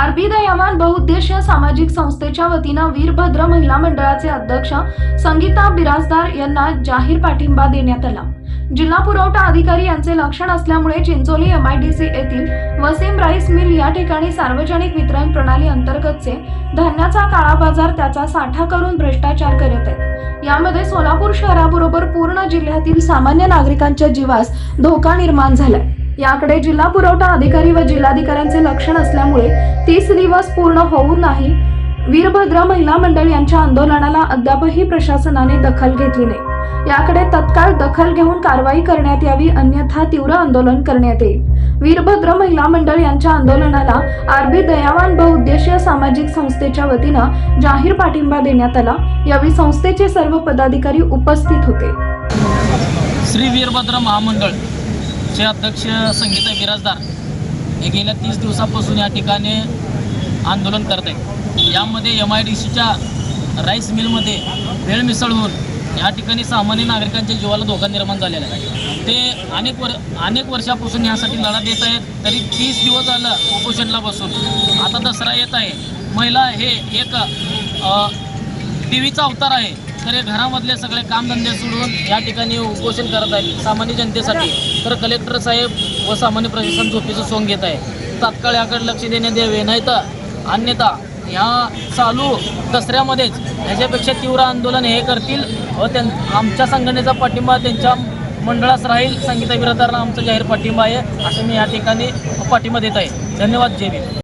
RB दयावान बहुउद्देशीय सामाजिक संस्थेच्या वतीनं वीरभद्र महिला मंडळाचे अध्यक्ष संगीता बिराजदार यांना जाहीर पाठिंबा देण्यात आला. जिल्हा पुरवठा अधिकारी यांचे लक्षण असल्यामुळे Chincholi M I D C येथील वसीम राईस मिल या ठिकाणी सार्वजनिक वितरण प्रणाली अंतर्गतचे धान्याचा काळा बाजार त्याचा साठा करून भ्रष्टाचार करत आहेत. यामध्ये सोलापूर शहराबरोबर पूर्ण जिल्ह्यातील सामान्य नागरिकांच्या जीवास धोका निर्माण झालाय. याकडे जिल्हा पुरवठा अधिकारी व जिल्हाधिकाऱ्यांचे लक्षण असल्यामुळे तीस दिवस पूर्ण होऊ नाही. वीरभद्र महिला मंडळ यांच्या आंदोलनाला अद्यापही प्रशासनाने दखल घेतली नाही. याकडे तत्काळ दखल घेऊन कारवाई करण्यात यावी अन्यथा तीव्र आंदोलन करण्यात येईल. वीरभद्र महिला मंडळ यांच्या आंदोलनाला आरबी दयावान बहुउद्देशीय सामाजिक संस्थेच्या वतीनं जाहीर पाठिंबा देण्यात आला. यावेळी संस्थेचे सर्व पदाधिकारी उपस्थित होते. श्री वीरभद्र महामंडळ चे अध्यक्ष संगीता बिराजदार हे गेल्या तीस दिवसापासून या ठिकाणी आंदोलन करत आहे यामध्ये एम आय डी सीच्या राईस मिलमध्ये वेळ मिसळून या ठिकाणी सामान्य नागरिकांच्या जीवाला धोका निर्माण झालेला आहे. ते अनेक वर अनेक वर्षापासून यासाठी लढा देत आहेत तरी तीस दिवस झालं उपोषणला बसून. आता दसरा येत आहे. महिला हे एक टी देवीचा अवतार आहे. तर हे घरामधले सगळे कामधंदे सोडून या ठिकाणी उपोषण करत आहेत सामान्य जनतेसाठी. तर कलेक्टर साहेब व सामान्य प्रशासन झोपेचं सोंग घेत आहे. तात्काळ याकडे लक्ष देण्यात यावे नाही तर अन्यथा ह्या चालू दसऱ्यामध्येच ह्याच्यापेक्षा तीव्र आंदोलन हे करतील व त्यां आमच्या संघटनेचा पाठिंबा त्यांच्या मंडळास राहील. संगीता विरोधाला आमचा जाहीर पाठिंबा आहे असं मी या ठिकाणी पाठिंबा देत आहे. धन्यवाद. जय भीम.